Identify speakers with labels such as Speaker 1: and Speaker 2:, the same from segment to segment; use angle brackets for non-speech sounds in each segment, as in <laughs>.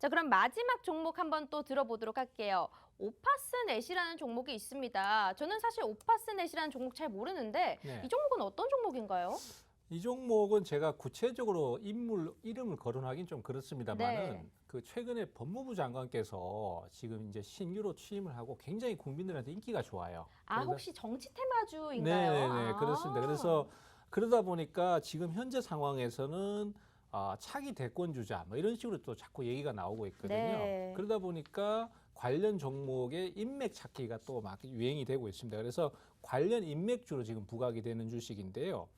Speaker 1: 자, 그럼 마지막 종목 한번 또 들어보도록 할게요. 오파스넷이라는 종목이 있습니다. 저는 사실 오파스넷이라는 종목 잘 모르는데
Speaker 2: 네.
Speaker 1: 이 종목은 어떤 종목인가요?
Speaker 2: 이 종목은 제가 구체적으로 인물 이름을 거론하긴 좀 그렇습니다만은
Speaker 1: 네.
Speaker 2: 그 최근에 법무부 장관께서 지금 이제 신규로 취임을 하고 굉장히 국민들한테 인기가 좋아요.
Speaker 1: 아,
Speaker 2: 그래서-
Speaker 1: 혹시 정치 테마주인가요?
Speaker 2: 네네네
Speaker 1: 아.
Speaker 2: 그렇습니다. 그래서 그러다 보니까 지금 현재 상황에서는 아, 차기 대권 주자 뭐 이런 식으로 또 자꾸 얘기가 나오고 있거든요.
Speaker 1: 네.
Speaker 2: 그러다 보니까 관련 종목의 인맥 찾기가 또 막 유행이 되고 있습니다. 그래서 관련 인맥주로 지금 부각이 되는 주식인데요.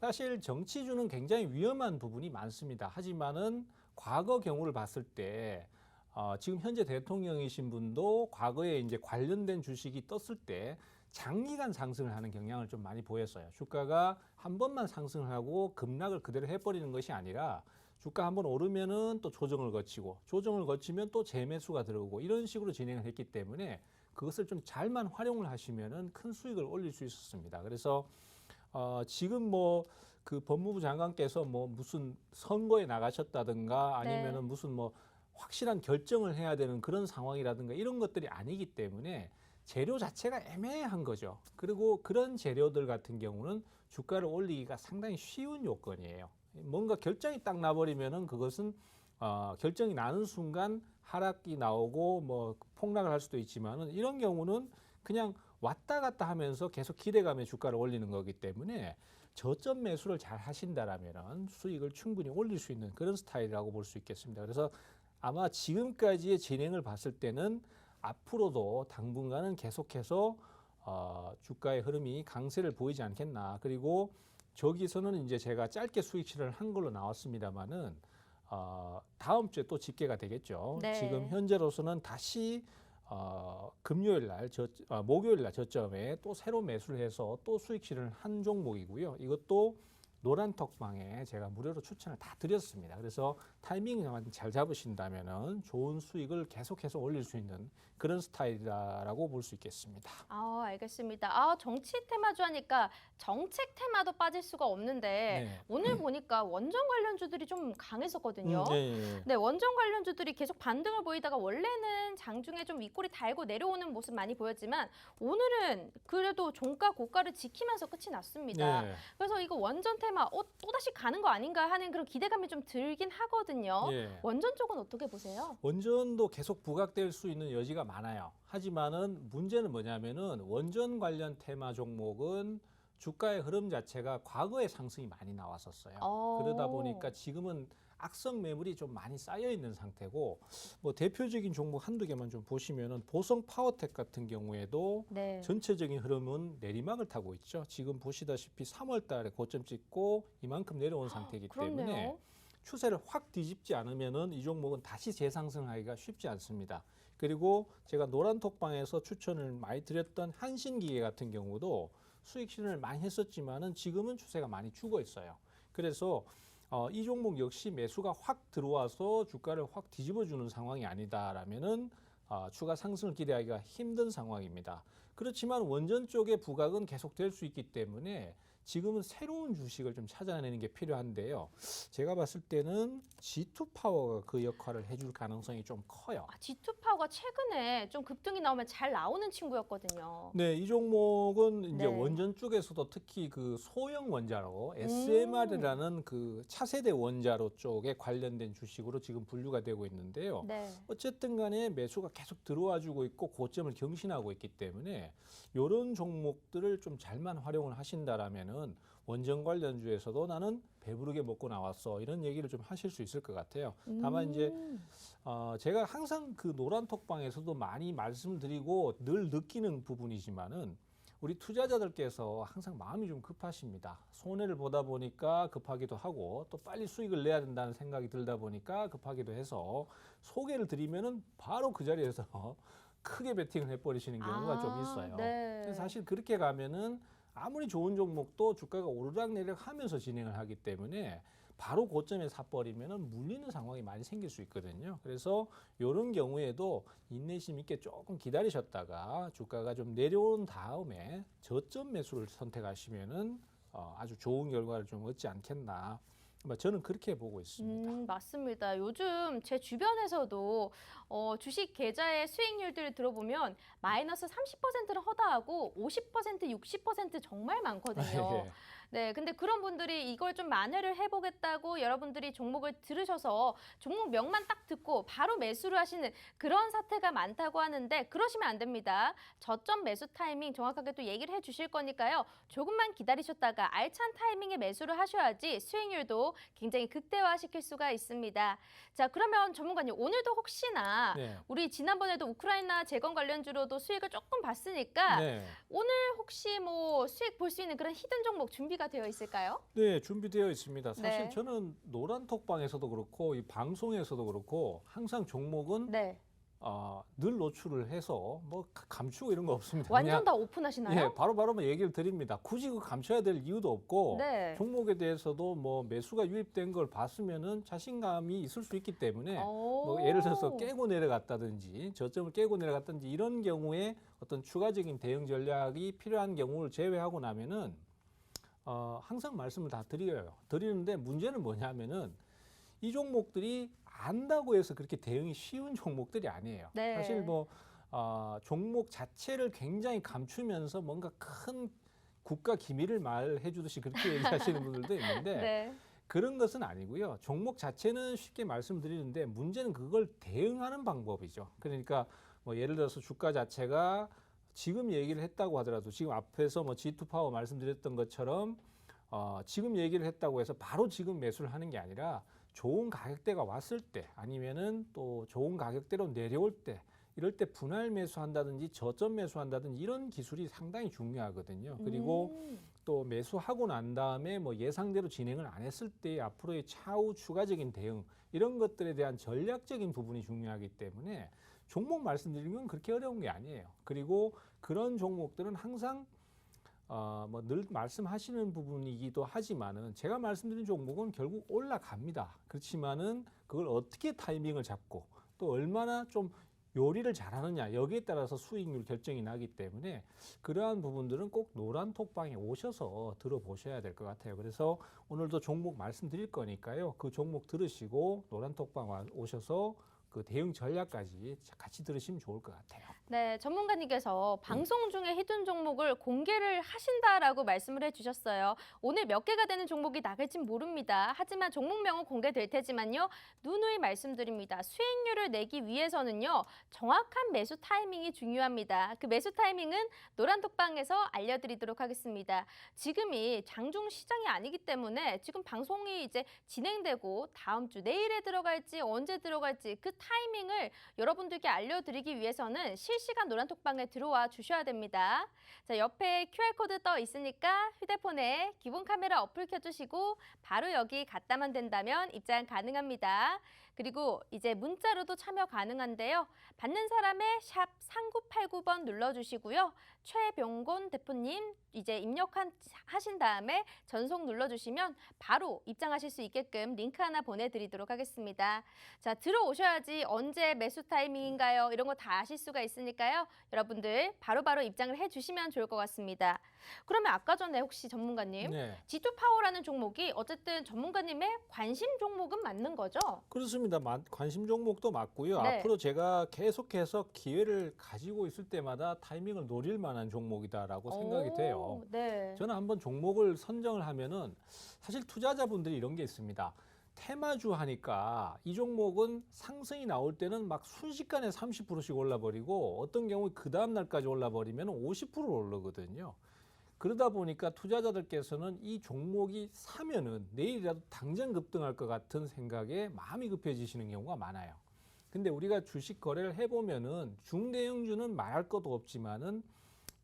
Speaker 2: 사실 정치주는 굉장히 위험한 부분이 많습니다. 하지만은 과거 경우를 봤을 때 어, 지금 현재 대통령이신 분도 과거에 이제 관련된 주식이 떴을 때 장기간 상승을 하는 경향을 좀 많이 보였어요. 주가가 한 번만 상승을 하고 급락을 그대로 해버리는 것이 아니라 주가 한 번 오르면은 또 조정을 거치고 조정을 거치면 또 재매수가 들어오고 이런 식으로 진행을 했기 때문에 그것을 좀 잘만 활용을 하시면은 큰 수익을 올릴 수 있었습니다. 그래서 어, 지금 뭐 그 법무부 장관께서 뭐 무슨 선거에 나가셨다든가 아니면은
Speaker 1: 네.
Speaker 2: 무슨 뭐 확실한 결정을 해야 되는 그런 상황이라든가 이런 것들이 아니기 때문에 재료 자체가 애매한 거죠. 그리고 그런 재료들 같은 경우는 주가를 올리기가 상당히 쉬운 요건이에요. 뭔가 결정이 딱 나버리면은 그것은 어, 결정이 나는 순간 하락이 나오고 뭐 폭락을 할 수도 있지만은 이런 경우는 그냥 왔다 갔다 하면서 계속 기대감에 주가를 올리는 거기 때문에 저점 매수를 잘 하신다라면은 수익을 충분히 올릴 수 있는 그런 스타일이라고 볼 수 있겠습니다. 그래서 아마 지금까지의 진행을 봤을 때는 앞으로도 당분간은 계속해서 어, 주가의 흐름이 강세를 보이지 않겠나. 그리고 저기서는 이제 제가 짧게 수익 실현을 한 걸로 나왔습니다만은 어, 다음 주에 또 집계가 되겠죠.
Speaker 1: 네.
Speaker 2: 지금 현재로서는 다시 어, 금요일 날, 저, 아, 목요일 날 저점에 또 새로 매수를 해서 또 수익 실현을 한 종목이고요. 이것도 노란 톡방에 제가 무료로 추천을 다 드렸습니다. 그래서 타이밍만 잘 잡으신다면은 좋은 수익을 계속해서 올릴 수 있는 그런 스타일이라고 볼 수 있겠습니다.
Speaker 1: 아, 알겠습니다. 아, 정치 테마주 하니까 정책 테마도 빠질 수가 없는데
Speaker 2: 네.
Speaker 1: 오늘 보니까 원전 관련주들이 좀 강했었거든요.
Speaker 2: 음, 예, 예.
Speaker 1: 네, 원전 관련주들이 계속 반등을 보이다가 원래는 장중에 좀 윗골이 달고 내려오는 모습 많이 보였지만 오늘은 그래도 종가 고가를 지키면서 끝이 났습니다.
Speaker 2: 네.
Speaker 1: 그래서 이거 원전 테마 어, 또다시 가는 거 아닌가 하는 그런 기대감이 좀 들긴 하거든요.
Speaker 2: 예.
Speaker 1: 원전 쪽은 어떻게 보세요?
Speaker 2: 원전도 계속 부각될 수 있는 여지가 많아요. 하지만은 문제는 뭐냐면은 원전 관련 테마 종목은 주가의 흐름 자체가 과거에 상승이 많이 나왔었어요.
Speaker 1: 어.
Speaker 2: 그러다 보니까 지금은 악성 매물이 좀 많이 쌓여 있는 상태고 뭐 대표적인 종목 한두 개만 좀 보시면은 보성 파워텍 같은 경우에도
Speaker 1: 네.
Speaker 2: 전체적인 흐름은 내리막을 타고 있죠. 지금 보시다시피 3월 달에 고점 찍고 이만큼 내려온 상태이기 때문에
Speaker 1: 아, 그렇네요.
Speaker 2: 추세를 확 뒤집지 않으면은 이 종목은 다시 재상승하기가 쉽지 않습니다. 그리고 제가 노란 톡방에서 추천을 많이 드렸던 한신기계 같은 경우도 수익 실현을 많이 했었지만은 지금은 추세가 많이 죽어 있어요. 그래서 어, 이 종목 역시 매수가 확 들어와서 주가를 확 뒤집어주는 상황이 아니다라면은 어, 추가 상승을 기대하기가 힘든 상황입니다. 그렇지만 원전 쪽의 부각은 계속될 수 있기 때문에 지금은 새로운 주식을 좀 찾아내는 게 필요한데요. 제가 봤을 때는 G2 파워가 그 역할을 해줄 가능성이 좀 커요.
Speaker 1: 아, G2 파워가 최근에 좀 급등이 나오면 잘 나오는 친구였거든요.
Speaker 2: 네, 이 종목은 이제
Speaker 1: 네.
Speaker 2: 원전 쪽에서도 특히 그 소형 원자로 SMR이라는 그 차세대 원자로 쪽에 관련된 주식으로 지금 분류가 되고 있는데요.
Speaker 1: 네.
Speaker 2: 어쨌든 간에 매수가 계속 들어와 주고 있고 고점을 경신하고 있기 때문에 이런 종목들을 좀 잘만 활용을 하신다라면은 원전 관련주에서도 나는 배부르게 먹고 나왔어 이런 얘기를 좀 하실 수 있을 것 같아요. 다만 이제
Speaker 1: 음.
Speaker 2: 어, 제가 항상 그 노란 톡방에서도 많이 말씀드리고 늘 느끼는 부분이지만은 우리 투자자들께서 항상 마음이 좀 급하십니다. 손해를 보다 보니까 급하기도 하고 또 빨리 수익을 내야 된다는 생각이 들다 보니까 급하기도 해서 소개를 드리면은 바로 그 자리에서 <laughs> 크게 베팅을 해버리시는 경우가
Speaker 1: 아,
Speaker 2: 좀 있어요.
Speaker 1: 네.
Speaker 2: 사실 그렇게 가면은 아무리 좋은 종목도 주가가 오르락내리락 하면서 진행을 하기 때문에 바로 고점에 사버리면은 물리는 상황이 많이 생길 수 있거든요. 그래서 이런 경우에도 인내심 있게 조금 기다리셨다가 주가가 좀 내려온 다음에 저점 매수를 선택하시면은 어, 아주 좋은 결과를 좀 얻지 않겠나. 뭐 저는 그렇게 보고 있습니다.
Speaker 1: 음, 맞습니다. 요즘 제 주변에서도 어, 주식 계좌의 수익률들을 들어보면 마이너스 30%는 허다하고 50%, 60% 정말 많거든요.
Speaker 2: 예.
Speaker 1: 네, 근데 그런 분들이 이걸 좀 만회를 해보겠다고 여러분들이 종목을 들으셔서 종목 명만 딱 듣고 바로 매수를 하시는 그런 사태가 많다고 하는데 그러시면 안 됩니다. 저점 매수 타이밍 정확하게 또 얘기를 해주실 거니까요. 조금만 기다리셨다가 알찬 타이밍에 매수를 하셔야지 수익률도 굉장히 극대화시킬 수가 있습니다. 자, 그러면 전문가님 오늘도 혹시나
Speaker 2: 네.
Speaker 1: 우리 지난번에도 우크라이나 재건 관련주로도 수익을 조금 봤으니까
Speaker 2: 네.
Speaker 1: 오늘 혹시 뭐 수익 볼 수 있는 그런 히든 종목 준비 가 되어 있을까요?
Speaker 2: 네, 준비되어 있습니다. 사실
Speaker 1: 네.
Speaker 2: 저는 노란 톡방에서도 그렇고 이 방송에서도 그렇고 항상 종목은
Speaker 1: 네.
Speaker 2: 어, 늘 노출을 해서 뭐 가- 감추고 이런 거 없습니다.
Speaker 1: 완전
Speaker 2: 그냥,
Speaker 1: 다 오픈하시나요?
Speaker 2: 예, 바로바로 뭐 얘기를 드립니다. 굳이 그 감춰야 될 이유도 없고
Speaker 1: 네.
Speaker 2: 종목에 대해서도 뭐 매수가 유입된 걸 봤으면은 자신감이 있을 수 있기 때문에 뭐 예를 들어서 깨고 내려갔다든지 저점을 깨고 내려갔다든지 이런 경우에 어떤 추가적인 대응 전략이 필요한 경우를 제외하고 나면은 어, 항상 말씀을 다 드려요. 드리는데 문제는 뭐냐면은 이 종목들이 안다고 해서 그렇게 대응이 쉬운 종목들이 아니에요.
Speaker 1: 네.
Speaker 2: 사실 뭐 어, 종목 자체를 굉장히 감추면서 뭔가 큰 국가 기밀을 말해 주듯이 그렇게 <laughs> 얘기하시는 분들도 있는데
Speaker 1: 네.
Speaker 2: 그런 것은 아니고요. 종목 자체는 쉽게 말씀드리는데 문제는 그걸 대응하는 방법이죠. 그러니까 뭐 예를 들어서 주가 자체가 지금 얘기를 했다고 하더라도 지금 앞에서 뭐 G2 파워 말씀드렸던 것처럼 어, 지금 얘기를 했다고 해서 바로 지금 매수를 하는 게 아니라 좋은 가격대가 왔을 때 아니면은 또 좋은 가격대로 내려올 때 이럴 때 분할 매수한다든지 저점 매수한다든지 이런 기술이 상당히 중요하거든요. 그리고
Speaker 1: 음.
Speaker 2: 또 매수하고 난 다음에 뭐 예상대로 진행을 안 했을 때 앞으로의 차후 추가적인 대응 이런 것들에 대한 전략적인 부분이 중요하기 때문에 종목 말씀드리는 건 그렇게 어려운 게 아니에요. 그리고 그런 종목들은 항상 어, 뭐 늘 말씀하시는 부분이기도 하지만은 제가 말씀드린 종목은 결국 올라갑니다. 그렇지만은 그걸 어떻게 타이밍을 잡고 또 얼마나 좀 요리를 잘하느냐 여기에 따라서 수익률 결정이 나기 때문에 그러한 부분들은 꼭 노란 톡방에 오셔서 들어보셔야 될 것 같아요. 그래서 오늘도 종목 말씀드릴 거니까요. 그 종목 들으시고 노란 톡방 와- 오셔서 그 대응 전략까지 같이 들으시면 좋을 것 같아요.
Speaker 1: 네, 전문가님께서 방송 중에 히든 종목을 공개를 하신다라고 말씀을 해주셨어요. 오늘 몇 개가 되는 종목이 나갈진 모릅니다. 하지만 종목명은 공개될 테지만요. 누누이 말씀드립니다. 수익률을 내기 위해서는요. 정확한 매수 타이밍이 중요합니다. 그 매수 타이밍은 노란톡방에서 알려드리도록 하겠습니다. 지금이 장중 시장이 아니기 때문에 지금 방송이 이제 진행되고 다음 주 내일에 들어갈지 언제 들어갈지 그 타이밍을 여러분들께 알려드리기 위해서는 실시간 노란톡방에 들어와 주셔야 됩니다. 자, 옆에 QR코드 떠 있으니까 휴대폰에 기본 카메라 어플 켜주시고 바로 여기 갖다만 된다면 입장 가능합니다. 그리고 이제 문자로도 참여 가능한데요. 받는 사람의 샵 3989번 눌러주시고요. 최병곤 대표님 이제 입력하신 다음에 전송 눌러주시면 바로 입장하실 수 있게끔 링크 하나 보내드리도록 하겠습니다. 자 들어오셔야지 언제 매수 타이밍인가요? 이런 거 다 아실 수가 있으니까요. 여러분들 바로바로 입장을 해주시면 좋을 것 같습니다. 그러면 아까 전에 혹시 전문가님
Speaker 2: 네.
Speaker 1: G2 파워라는 종목이 어쨌든 전문가님의 관심 종목은 맞는 거죠?
Speaker 2: 그렇습니다. 마- 관심 종목도 맞고요.
Speaker 1: 네.
Speaker 2: 앞으로 제가 계속해서 기회를 가지고 있을 때마다 타이밍을 노릴 만한 종목이다라고 생각이
Speaker 1: 오,
Speaker 2: 돼요.
Speaker 1: 네.
Speaker 2: 저는 한번 종목을 선정을 하면은 사실 투자자분들이 이런 게 있습니다. 테마주 하니까 이 종목은 상승이 나올 때는 막 순식간에 30%씩 올라버리고 어떤 경우에 그 다음 날까지 올라버리면 50% 오르거든요. 그러다 보니까 투자자들께서는 이 종목이 사면은 내일이라도 당장 급등할 것 같은 생각에 마음이 급해지시는 경우가 많아요. 근데 우리가 주식 거래를 해보면은 중대형주는 말할 것도 없지만은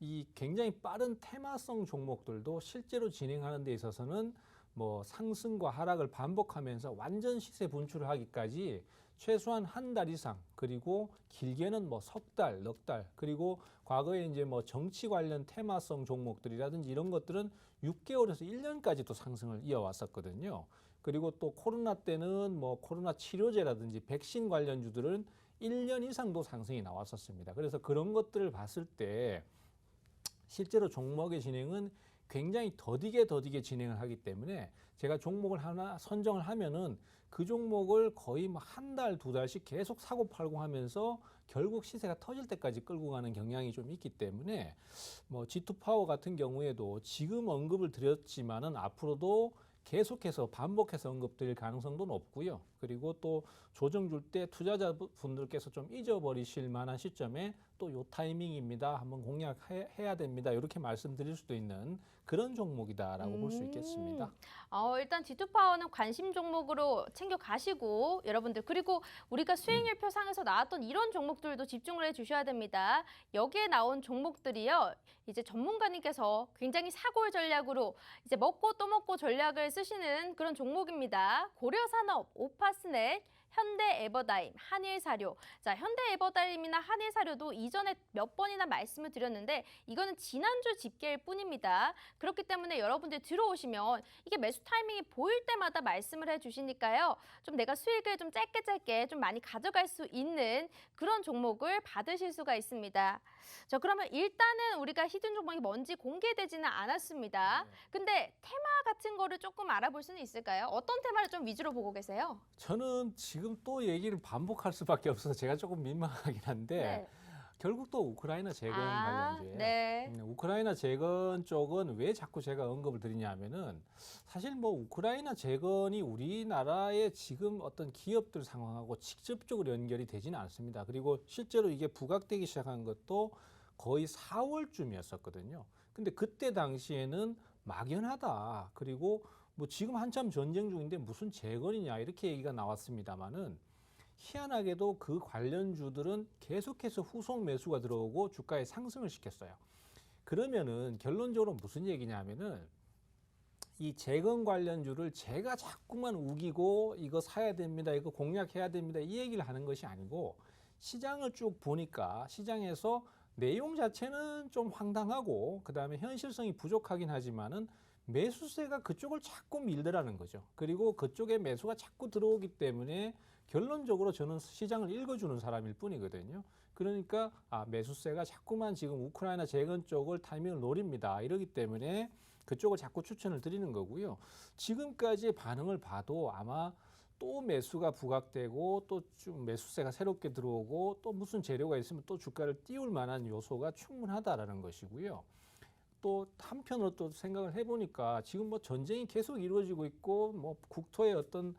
Speaker 2: 이 굉장히 빠른 테마성 종목들도 실제로 진행하는 데 있어서는 뭐 상승과 하락을 반복하면서 완전 시세 분출을 하기까지 최소한 한 달 이상 그리고 길게는 뭐 석 달, 넉 달, 그리고 과거에 이제 뭐 정치 관련 테마성 종목들이라든지 이런 것들은 6개월에서 1년까지도 상승을 이어왔었거든요. 그리고 또 코로나 때는 뭐 코로나 치료제라든지 백신 관련주들은 1년 이상도 상승이 나왔었습니다. 그래서 그런 것들을 봤을 때 실제로 종목의 진행은 굉장히 더디게 더디게 진행을 하기 때문에 제가 종목을 하나 선정을 하면은 그 종목을 거의 뭐한 달, 두 달씩 계속 사고 팔고 하면서 결국 시세가 터질 때까지 끌고 가는 경향이 좀 있기 때문에 뭐 G2 파워 같은 경우에도 지금 언급을 드렸지만은 앞으로도 계속해서 반복해서 언급드릴 가능성도 높고요. 그리고 또 조정 줄 때 투자자분들께서 좀 잊어버리실 만한 시점에 또 요 타이밍입니다. 한번 공략해야 됩니다. 이렇게 말씀드릴 수도 있는 그런 종목이다라고 볼수
Speaker 1: 음.
Speaker 2: 있겠습니다.
Speaker 1: 어, 일단 G2파워는 관심 종목으로 챙겨 가시고 여러분들 그리고 우리가 수익률표 상에서 나왔던 이런 종목들도 집중을 해 주셔야 됩니다. 여기에 나온 종목들이요. 이제 전문가님께서 굉장히 사골 전략으로 이제 먹고 또 먹고 전략을 쓰시는 그런 종목입니다. 고려산업, 오파스넷, 현대 에버다임, 한일사료. 자, 현대 에버다임이나 한일사료도 이전에 몇 번이나 말씀을 드렸는데 이거는 지난주 집계일 뿐입니다. 그렇기 때문에 여러분들 들어오시면 이게 매수 타이밍이 보일 때마다 말씀을 해주시니까요. 좀 내가 수익을 좀 짧게 짧게 좀 많이 가져갈 수 있는 그런 종목을 받으실 수가 있습니다. 자, 그러면 일단은 우리가 히든 종목이 뭔지 공개되지는 않았습니다. 근데 테마 같은 거를 조금 알아볼 수는 있을까요? 어떤 테마를 좀 위주로 보고 계세요?
Speaker 2: 저는 지금 또 얘기를 반복할 수밖에 없어서 제가 조금 민망하긴 한데 결국 또 우크라이나 재건
Speaker 1: 아,
Speaker 2: 관련주예요.
Speaker 1: 네.
Speaker 2: 음, 우크라이나 재건 쪽은 왜 자꾸 제가 언급을 드리냐면은 사실 뭐 우크라이나 재건이 우리나라의 지금 어떤 기업들 상황하고 직접적으로 연결이 되지는 않습니다. 그리고 실제로 이게 부각되기 시작한 것도 거의 4월쯤이었었거든요. 근데 그때 당시에는 막연하다. 그리고 뭐 지금 한참 전쟁 중인데 무슨 재건이냐 이렇게 얘기가 나왔습니다마는 희한하게도 그 관련주들은 계속해서 후속 매수가 들어오고 주가에 상승을 시켰어요. 그러면은 결론적으로 무슨 얘기냐면은 이 재건 관련주를 제가 자꾸만 우기고 이거 사야 됩니다. 이거 공략해야 됩니다. 이 얘기를 하는 것이 아니고 시장을 쭉 보니까 시장에서 내용 자체는 좀 황당하고 그다음에 현실성이 부족하긴 하지만은 매수세가 그쪽을 자꾸 밀더라는 거죠. 그리고 그쪽에 매수가 자꾸 들어오기 때문에 결론적으로 저는 시장을 읽어주는 사람일 뿐이거든요. 그러니까 아, 매수세가 자꾸만 지금 우크라이나 재건 쪽을 타이밍을 노립니다. 이러기 때문에 그쪽을 자꾸 추천을 드리는 거고요. 지금까지의 반응을 봐도 아마 또 매수가 부각되고 또 좀 매수세가 새롭게 들어오고 또 무슨 재료가 있으면 또 주가를 띄울 만한 요소가 충분하다라는 것이고요. 또 한편으로 또 생각을 해보니까 지금 뭐 전쟁이 계속 이루어지고 있고 뭐 국토의 어떤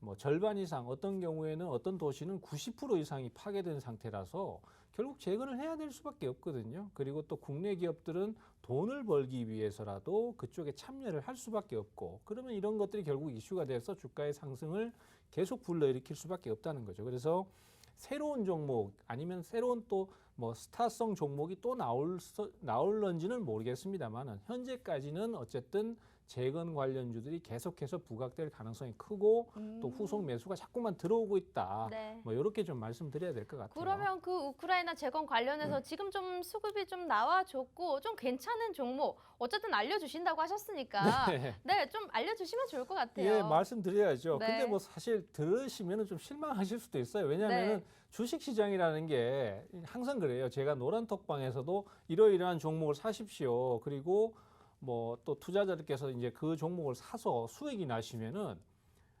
Speaker 2: 뭐 절반 이상 어떤 경우에는 어떤 도시는 90% 이상이 파괴된 상태라서 결국 재건을 해야 될 수밖에 없거든요. 그리고 또 국내 기업들은 돈을 벌기 위해서라도 그쪽에 참여를 할 수밖에 없고 그러면 이런 것들이 결국 이슈가 돼서 주가의 상승을 계속 불러일으킬 수밖에 없다는 거죠. 그래서 새로운 종목 아니면 새로운 또 뭐 스타성 종목이 또 나올 수- 나올런지는 모르겠습니다만은 현재까지는 어쨌든 재건 관련주들이 계속해서 부각될 가능성이 크고 또 후속 매수가 자꾸만 들어오고 있다.
Speaker 1: 네.
Speaker 2: 뭐 이렇게 좀 말씀드려야 될 것 같아요.
Speaker 1: 그러면 그 우크라이나 재건 관련해서 지금 좀 수급이 좀 나와줬고 좀 괜찮은 종목 어쨌든 알려주신다고 하셨으니까
Speaker 2: 네.
Speaker 1: 네, 좀 알려주시면 좋을 것 같아요.
Speaker 2: 예, 말씀드려야죠.
Speaker 1: 네.
Speaker 2: 근데 뭐 사실 들으시면 좀 실망하실 수도 있어요. 왜냐하면
Speaker 1: 네.
Speaker 2: 주식 시장이라는 게 항상 그래요. 제가 노란 톡방에서도 이러이러한 종목을 사십시오. 그리고 뭐 또 투자자들께서 이제 그 종목을 사서 수익이 나시면은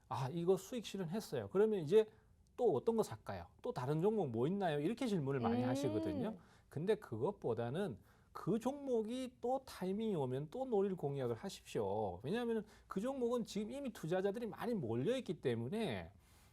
Speaker 2: 아, 이거 수익 실현했어요. 그러면 이제 또 어떤 거 살까요? 또 다른 종목 뭐 있나요? 이렇게 질문을 많이
Speaker 1: 음.
Speaker 2: 하시거든요. 근데 그것보다는 그 종목이 또 타이밍이 오면 또 노릴 공략을 하십시오. 왜냐하면 그 종목은 지금 이미 투자자들이 많이 몰려 있기 때문에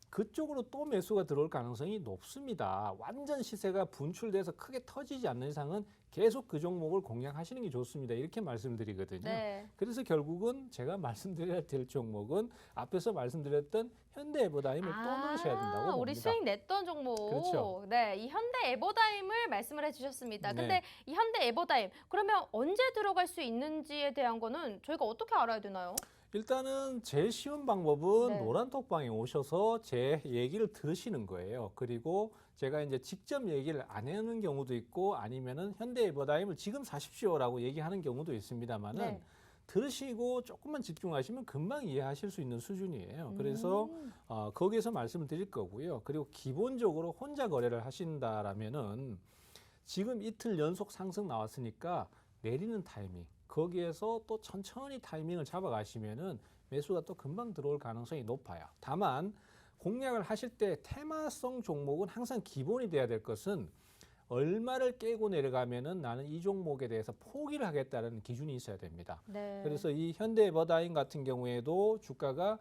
Speaker 2: 그쪽으로 또 매수가 들어올 가능성이 높습니다. 완전 시세가 분출돼서 크게 터지지 않는 이상은 계속 그 종목을 공략하시는 게 좋습니다. 이렇게 말씀드리거든요.
Speaker 1: 네.
Speaker 2: 그래서 결국은 제가 <laughs> 말씀드려야 될 종목은 앞에서 말씀드렸던 현대 에버다임을 또 넣으셔야 된다고 봅니다.
Speaker 1: 우리 수익 냈던 종목.
Speaker 2: 그렇죠.
Speaker 1: 네, 이 현대 에버다임을 말씀을 해주셨습니다.
Speaker 2: 네.
Speaker 1: 근데 이 현대 에버다임 그러면 언제 들어갈 수 있는지에 대한 거는 저희가 어떻게 알아야 되나요?
Speaker 2: 일단은 제일 쉬운 방법은
Speaker 1: 네.
Speaker 2: 노란 톡방에 오셔서 제 얘기를 들으시는 거예요. 그리고 제가 이제 직접 얘기를 안 하는 경우도 있고 아니면은 현대 에버다임을 지금 사십시오라고 얘기하는 경우도 있습니다만은
Speaker 1: 네.
Speaker 2: 들으시고 조금만 집중하시면 금방 이해하실 수 있는 수준이에요. 그래서
Speaker 1: 음.
Speaker 2: 어, 거기에서 말씀을 드릴 거고요. 그리고 기본적으로 혼자 거래를 하신다라면은 지금 이틀 연속 상승 나왔으니까 내리는 타이밍 거기에서 또 천천히 타이밍을 잡아가시면은 매수가 또 금방 들어올 가능성이 높아요. 다만 공략을 하실 때 테마성 종목은 항상 기본이 돼야 될 것은 얼마를 깨고 내려가면은 나는 이 종목에 대해서 포기를 하겠다는 기준이 있어야 됩니다.
Speaker 1: 네.
Speaker 2: 그래서 이 현대에버다임 같은 경우에도 주가가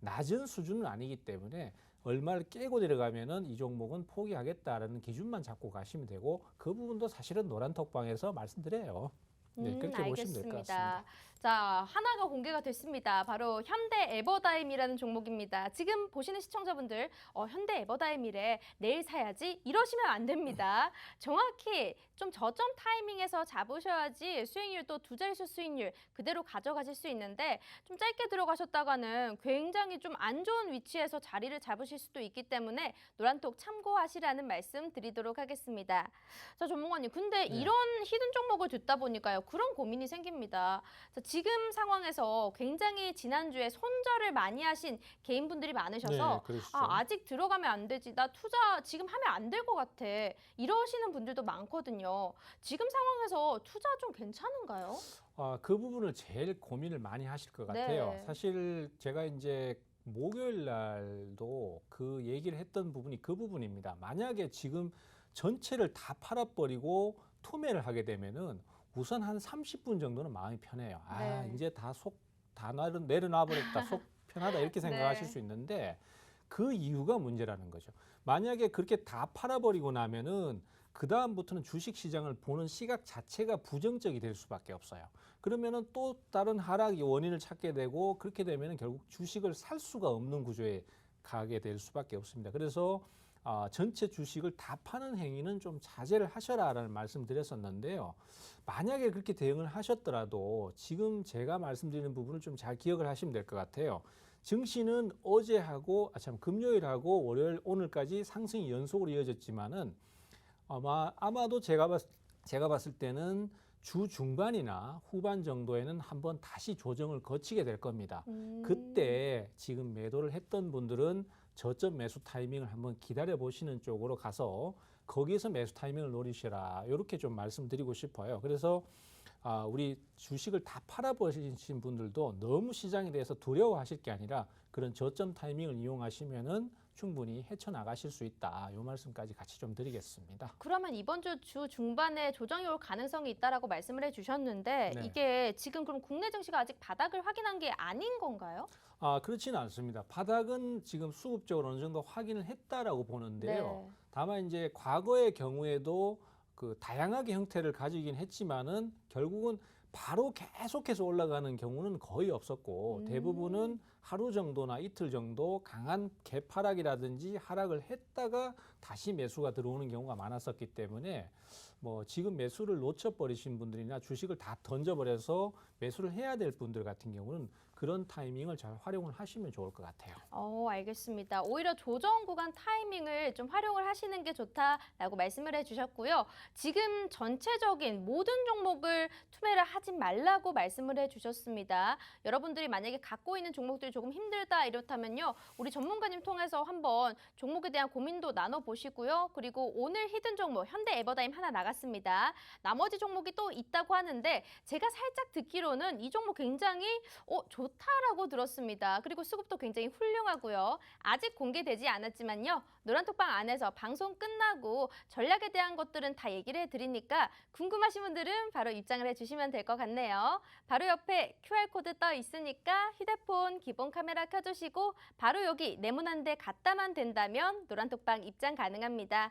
Speaker 2: 낮은 수준은 아니기 때문에 얼마를 깨고 내려가면은 이 종목은 포기하겠다라는 기준만 잡고 가시면 되고 그 부분도 사실은 노란 톡방에서 말씀드려요. 네,
Speaker 1: 음,
Speaker 2: 그렇게 보시면 될 것 같습니다.
Speaker 1: 자, 하나가 공개가 됐습니다. 바로 현대 에버다임이라는 종목입니다. 지금 보시는 시청자분들, 어, 현대 에버다임이래. 내일 사야지. 이러시면 안 됩니다. 정확히 좀 저점 타이밍에서 잡으셔야지 수익률도 두 자릿수 수익률 그대로 가져가실 수 있는데 좀 짧게 들어가셨다가는 굉장히 좀 안 좋은 위치에서 자리를 잡으실 수도 있기 때문에 노란톡 참고하시라는 말씀 드리도록 하겠습니다. 자, 전문가님. 근데
Speaker 2: 네.
Speaker 1: 이런 히든 종목을 듣다 보니까요. 그런 고민이 생깁니다. 자, 지금 상황에서 굉장히 지난주에 손절을 많이 하신 개인분들이 많으셔서
Speaker 2: 네.
Speaker 1: 아, 아직 들어가면 안 되지. 나 투자 지금 하면 안 될 것 같아. 이러시는 분들도 많거든요. 지금 상황에서 투자 좀 괜찮은가요?
Speaker 2: 아, 그 부분을 제일 고민을 많이 하실 것
Speaker 1: 네.
Speaker 2: 같아요. 사실 제가 이제 목요일 날도 그 얘기를 했던 부분이 그 부분입니다. 만약에 지금 전체를 다 팔아버리고 투매를 하게 되면은 우선 한 30분 정도는 마음이 편해요. 아,
Speaker 1: 네.
Speaker 2: 이제 다 속 다 내려놔 버렸다. <laughs> 속 편하다 이렇게 생각하실
Speaker 1: 네.
Speaker 2: 수 있는데 그 이유가 문제라는 거죠. 만약에 그렇게 다 팔아버리고 나면은 그 다음부터는 주식 시장을 보는 시각 자체가 부정적이 될 수밖에 없어요. 그러면은 또 다른 하락이 원인을 찾게 되고 그렇게 되면은 결국 주식을 살 수가 없는 구조에 가게 될 수밖에 없습니다. 그래서 아, 전체 주식을 다 파는 행위는 좀 자제를 하셔라라는 말씀드렸었는데요. 만약에 그렇게 대응을 하셨더라도 지금 제가 말씀드리는 부분을 좀 잘 기억을 하시면 될 것 같아요. 증시는 어제하고 아참 금요일하고 월요일 오늘까지 상승이 연속으로 이어졌지만은 아마 아마도 제가 봤 제가 봤을 때는 주 중반이나 후반 정도에는 한번 다시 조정을 거치게 될 겁니다.
Speaker 1: 음.
Speaker 2: 그때 지금 매도를 했던 분들은 저점 매수 타이밍을 한번 기다려 보시는 쪽으로 가서 거기에서 매수 타이밍을 노리시라 이렇게 좀 말씀드리고 싶어요. 그래서 아, 우리 주식을 다 팔아버리신 분들도 너무 시장에 대해서 두려워하실 게 아니라 그런 저점 타이밍을 이용하시면은 충분히 헤쳐나가실 수 있다. 이 말씀까지 같이 좀 드리겠습니다.
Speaker 1: 그러면 이번 주 주 중반에 조정이 올 가능성이 있다라고 말씀을 해주셨는데
Speaker 2: 네.
Speaker 1: 이게 지금 그럼 국내 증시가 아직 바닥을 확인한 게 아닌 건가요?
Speaker 2: 아, 그렇지는 않습니다. 바닥은 지금 수급적으로 어느 정도 확인을 했다라고 보는데요.
Speaker 1: 네.
Speaker 2: 다만 이제 과거의 경우에도 그 다양하게 형태를 가지긴 했지만은 결국은 바로 계속해서 올라가는 경우는 거의 없었고
Speaker 1: 음.
Speaker 2: 대부분은 하루 정도나 이틀 정도 강한 개파락이라든지 하락을 했다가 다시 매수가 들어오는 경우가 많았었기 때문에 뭐 지금 매수를 놓쳐버리신 분들이나 주식을 다 던져버려서 매수를 해야 될 분들 같은 경우는 그런 타이밍을 잘 활용을 하시면 좋을 것 같아요.
Speaker 1: 어, 알겠습니다. 오히려 조정 구간 타이밍을 좀 활용을 하시는 게 좋다라고 말씀을 해주셨고요. 지금 전체적인 모든 종목을 투매를 하지 말라고 말씀을 해주셨습니다. 여러분들이 만약에 갖고 있는 종목들이 조금 힘들다 이렇다면요, 우리 전문가님 통해서 한번 종목에 대한 고민도 나눠보시고요. 그리고 오늘 히든 종목 현대 에버다임 하나 나 갔습니다. 나머지 종목이 또 있다고 하는데 제가 살짝 듣기로는 이 종목 굉장히 어, 좋다라고 들었습니다. 그리고 수급도 굉장히 훌륭하고요. 아직 공개되지 않았지만요. 노란톡방 안에서 방송 끝나고 전략에 대한 것들은 다 얘기를 해드리니까 궁금하신 분들은 바로 입장을 해주시면 될 것 같네요. 바로 옆에 QR코드 떠 있으니까 휴대폰 기본 카메라 켜주시고 바로 여기 네모난 데 갖다만 된다면 노란톡방 입장 가능합니다.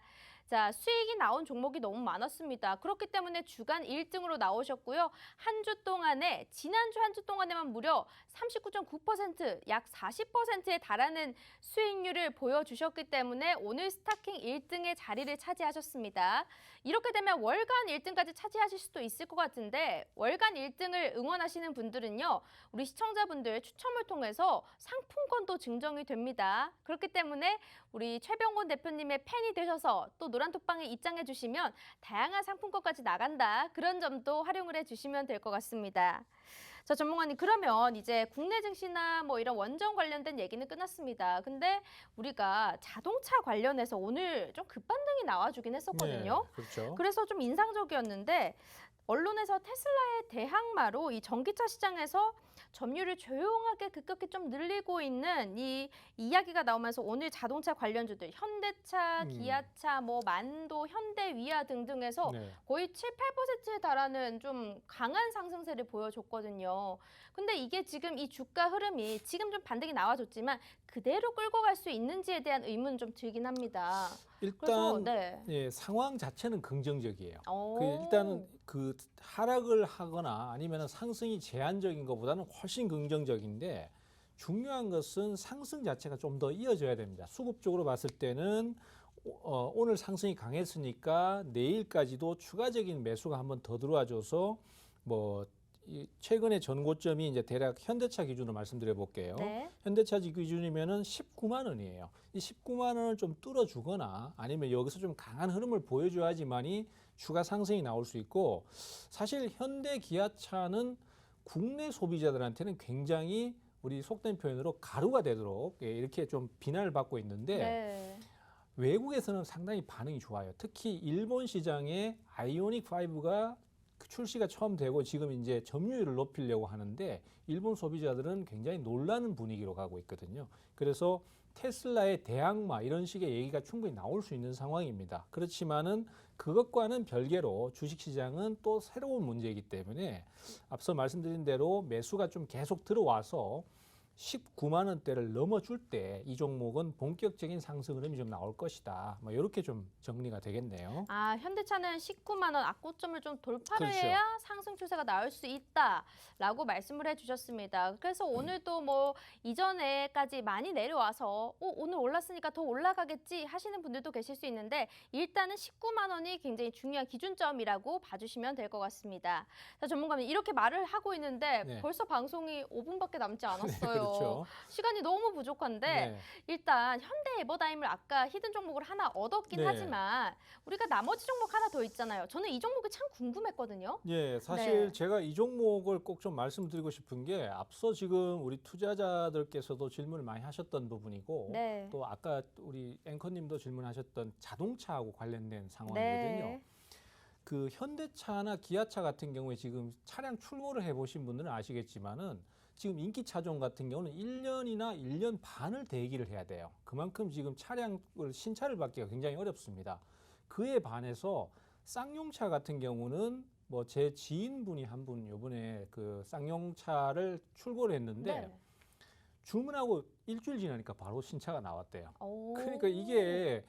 Speaker 1: 자, 수익이 나온 종목이 너무 많았습니다. 그렇기 때문에 주간 1등으로 나오셨고요. 한 주 동안에 지난주 한 주 동안에만 무려 39.9%, 약 40%에 달하는 수익률을 보여주셨기 때문에 오늘 스타킹 1등의 자리를 차지하셨습니다. 이렇게 되면 월간 1등까지 차지하실 수도 있을 것 같은데 월간 1등을 응원하시는 분들은요. 우리 시청자분들 추첨을 통해서 상품권도 증정이 됩니다. 그렇기 때문에 우리 최병곤 대표님의 팬이 되셔서 또 노 란톡방에 입장해 주시면 다양한 상품권까지 나간다. 그런 점도 활용을 해 주시면 될 것 같습니다. 자, 전문가님 그러면 이제 국내 증시나 뭐 이런 원전 관련된 얘기는 끝났습니다. 근데 우리가 자동차 관련해서 오늘 좀 급반등이 나와주긴 했었거든요.
Speaker 2: 네, 그렇죠.
Speaker 1: 그래서 좀 인상적이었는데 언론에서 테슬라의 대항마로 이 전기차 시장에서 점유율을 조용하게 급격히 좀 늘리고 있는 이 이야기가 나오면서 오늘 자동차 관련주들 현대차,
Speaker 2: 음.
Speaker 1: 기아차, 뭐 만도, 현대위아 등등에서
Speaker 2: 네.
Speaker 1: 거의 7, 8%에 달하는 좀 강한 상승세를 보여줬거든요. 근데 이게 지금 이 주가 흐름이 지금 좀 반등이 나와줬지만 그대로 끌고 갈 수 있는지에 대한 의문은 좀 들긴 합니다. 그래서
Speaker 2: 일단
Speaker 1: 네.
Speaker 2: 예, 상황 자체는 긍정적이에요.
Speaker 1: 오.
Speaker 2: 그 일단은 그 하락을 하거나 아니면 상승이 제한적인 것보다는 훨씬 긍정적인데 중요한 것은 상승 자체가 좀 더 이어져야 됩니다. 수급적으로 봤을 때는 어, 오늘 상승이 강했으니까 내일까지도 추가적인 매수가 한번 더 들어와줘서 뭐이 최근에 전고점이 이제 대략 현대차 기준으로 말씀드려 볼게요.
Speaker 1: 네.
Speaker 2: 현대차 기준이면은 19만 원이에요. 이 19만 원을 좀 뚫어주거나 아니면 여기서 좀 강한 흐름을 보여줘야지만이 추가 상승이 나올 수 있고 사실 현대 기아차는 국내 소비자들한테는 굉장히 우리 속된 표현으로 가루가 되도록 예, 이렇게 좀 비난을 받고 있는데
Speaker 1: 네.
Speaker 2: 외국에서는 상당히 반응이 좋아요. 특히 일본 시장에 아이오닉 5가 출시가 처음 되고 지금 이제 점유율을 높이려고 하는데 일본 소비자들은 굉장히 놀라는 분위기로 가고 있거든요. 그래서 테슬라의 대항마 이런 식의 얘기가 충분히 나올 수 있는 상황입니다. 그렇지만은 그것과는 별개로 주식시장은 또 새로운 문제이기 때문에 앞서 말씀드린 대로 매수가 좀 계속 들어와서 19만 원대를 넘어줄 때 이 종목은 본격적인 상승 흐름이 좀 나올 것이다. 뭐 이렇게 좀 정리가 되겠네요.
Speaker 1: 아, 현대차는 19만 원 악고점을 좀 돌파를
Speaker 2: 그렇죠.
Speaker 1: 해야 상승 추세가 나올 수 있다라고 말씀을 해주셨습니다. 그래서
Speaker 2: 음.
Speaker 1: 오늘도 뭐 이전에까지 많이 내려와서 어, 오늘 올랐으니까 더 올라가겠지 하시는 분들도 계실 수 있는데 일단은 19만 원이 굉장히 중요한 기준점이라고 봐주시면 될 것 같습니다. 자, 전문가님 이렇게 말을 하고 있는데
Speaker 2: 네.
Speaker 1: 벌써 방송이 5분밖에 남지 <laughs> 않았어요.
Speaker 2: 네, 그렇죠.
Speaker 1: 시간이 너무 부족한데
Speaker 2: 네.
Speaker 1: 일단 현대 에버다임을 아까 히든 종목을 하나 얻었긴
Speaker 2: 네.
Speaker 1: 하지만 우리가 나머지 종목 하나 더 있잖아요. 저는 이 종목이 참 궁금했거든요.
Speaker 2: 예, 사실
Speaker 1: 네.
Speaker 2: 제가 이 종목을 꼭 좀 말씀드리고 싶은 게 앞서 지금 우리 투자자들께서도 질문을 많이 하셨던 부분이고
Speaker 1: 네.
Speaker 2: 또 아까 우리 앵커님도 질문하셨던 자동차하고 관련된 상황이거든요.
Speaker 1: 네.
Speaker 2: 그 현대차나 기아차 같은 경우에 지금 차량 출고를 해보신 분들은 아시겠지만은 지금 인기 차종 같은 경우는 1년이나 1년 반을 대기를 해야 돼요. 그만큼 지금 차량을 신차를 받기가 굉장히 어렵습니다. 그에 반해서 쌍용차 같은 경우는 뭐 제 지인분이 한 분 요번에 그 쌍용차를 출고를 했는데
Speaker 1: 네.
Speaker 2: 주문하고 일주일 지나니까 바로 신차가 나왔대요.
Speaker 1: 오.
Speaker 2: 그러니까 이게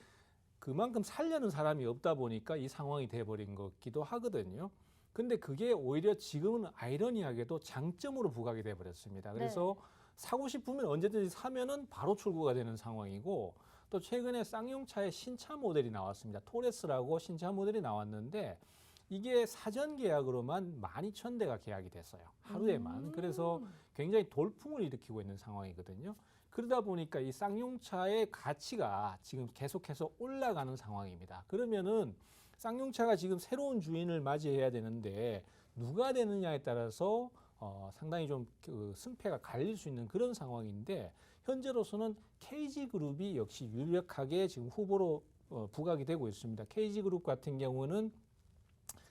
Speaker 2: 그만큼 살려는 사람이 없다 보니까 이 상황이 돼버린 것기도 하거든요. 근데 그게 오히려 지금은 아이러니하게도 장점으로 부각이 돼 버렸습니다. 그래서 사고 싶으면 언제든지 사면은 바로 출고가 되는 상황이고 또 최근에 쌍용차의 신차 모델이 나왔습니다. 토레스라고 신차 모델이 나왔는데 이게 사전 계약으로만 12,000대가 계약이 됐어요. 하루에만.
Speaker 1: 음.
Speaker 2: 그래서 굉장히 돌풍을 일으키고 있는 상황이거든요. 그러다 보니까 이 쌍용차의 가치가 지금 계속해서 올라가는 상황입니다. 그러면은 쌍용차가 지금 새로운 주인을 맞이해야 되는데 누가 되느냐에 따라서 어, 상당히 좀 그 승패가 갈릴 수 있는 그런 상황인데 현재로서는 KG그룹이 역시 유력하게 지금 후보로 어, 부각이 되고 있습니다. KG그룹 같은 경우는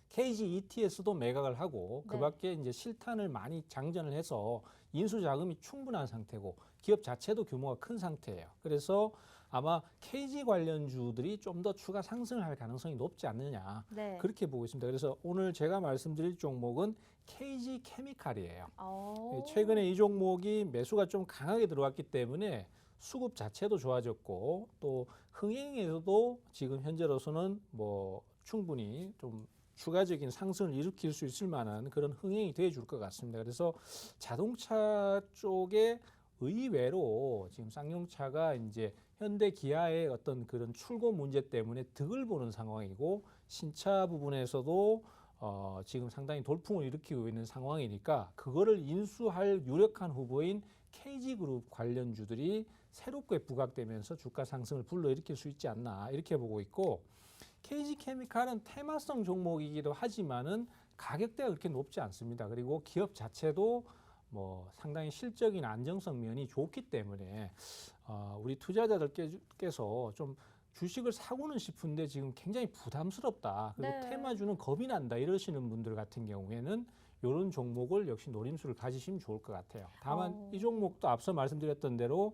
Speaker 2: KG ETS도 매각을 하고
Speaker 1: 네.
Speaker 2: 그밖에 이제 실탄을 많이 장전을 해서 인수 자금이 충분한 상태고 기업 자체도 규모가 큰 상태예요. 그래서 아마 KG 관련주들이 좀 더 추가 상승을 할 가능성이 높지 않느냐
Speaker 1: 네.
Speaker 2: 그렇게 보고 있습니다. 그래서 오늘 제가 말씀드릴 종목은 KG 케미칼이에요.
Speaker 1: 오.
Speaker 2: 예, 최근에 이 종목이 매수가 좀 강하게 들어왔기 때문에 수급 자체도 좋아졌고 또 흥행에서도 지금 현재로서는 뭐 충분히 좀 추가적인 상승을 일으킬 수 있을 만한 그런 흥행이 돼 줄 것 같습니다. 그래서 자동차 쪽에 의외로 지금 쌍용차가 이제 현대 기아의 어떤 그런 출고 문제 때문에 득을 보는 상황이고 신차 부분에서도 어, 지금 상당히 돌풍을 일으키고 있는 상황이니까 그거를 인수할 유력한 후보인 KG그룹 관련주들이 새롭게 부각되면서 주가 상승을 불러일으킬 수 있지 않나 이렇게 보고 있고 KG케미칼은 테마성 종목이기도 하지만은 가격대가 그렇게 높지 않습니다. 그리고 기업 자체도 뭐 상당히 실적인 안정성 면이 좋기 때문에 어, 우리 투자자들께서 좀 주식을 사고는 싶은데 지금 굉장히 부담스럽다. 그리고
Speaker 1: 네.
Speaker 2: 테마주는 겁이 난다 이러시는 분들 같은 경우에는 이런 종목을 역시 노림수를 가지시면 좋을 것 같아요. 다만
Speaker 1: 어.
Speaker 2: 이 종목도 앞서 말씀드렸던 대로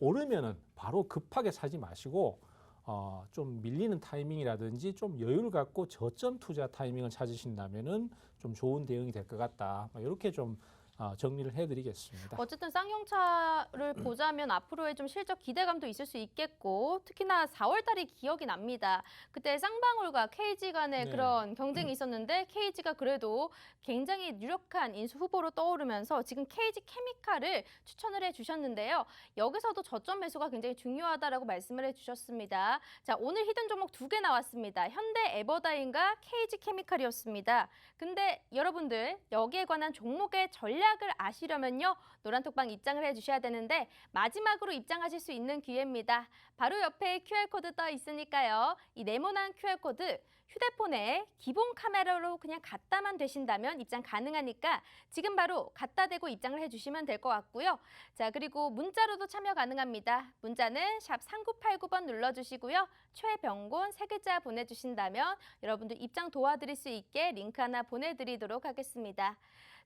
Speaker 2: 오르면은 바로 급하게 사지 마시고 어, 좀 밀리는 타이밍이라든지 좀 여유를 갖고 저점 투자 타이밍을 찾으신다면은 좀 좋은 대응이 될 것 같다. 뭐 이렇게 좀 어, 정리를 해드리겠습니다.
Speaker 1: 어쨌든 쌍용차를 <clears throat> 보자면 앞으로의 좀 실적 기대감도 있을 수 있겠고 특히나 4월 달이 기억이 납니다. 그때 쌍방울과 KG 간의
Speaker 2: 네.
Speaker 1: 그런 경쟁이 있었는데 KG가 그래도 굉장히 유력한 인수 후보로 떠오르면서 지금 KG 케미칼을 추천을 해 주셨는데요. 여기서도 저점 매수가 굉장히 중요하다라고 말씀을 해 주셨습니다. 자, 오늘 히든 종목 두 개 나왔습니다. 현대 에버다인과 KG 케미칼이었습니다. 근데 여러분들 여기에 관한 종목의 전략을 아시려면요. 노란톡방 입장을 해주셔야 되는데 마지막으로 입장하실 수 있는 기회입니다. 바로 옆에 QR코드 떠 있으니까요. 이 네모난 QR코드 휴대폰에 기본 카메라로 그냥 갖다만 되신다면 입장 가능하니까 지금 바로 갖다 대고 입장을 해주시면 될 것 같고요. 자 그리고 문자로도 참여 가능합니다. 문자는 샵 3989번 눌러주시고요. 최병곤 세 글자 보내주신다면 여러분들 입장 도와드릴 수 있게 링크 하나 보내드리도록 하겠습니다.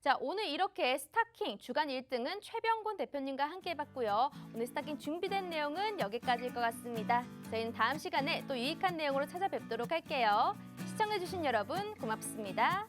Speaker 1: 자, 오늘 이렇게 스타킹 주간 1등은 최병곤 대표님과 함께 해봤고요. 오늘 스타킹 준비된 내용은 여기까지일 것 같습니다. 저희는 다음 시간에 또 유익한 내용으로 찾아뵙도록 할게요. 시청해주신 여러분 고맙습니다.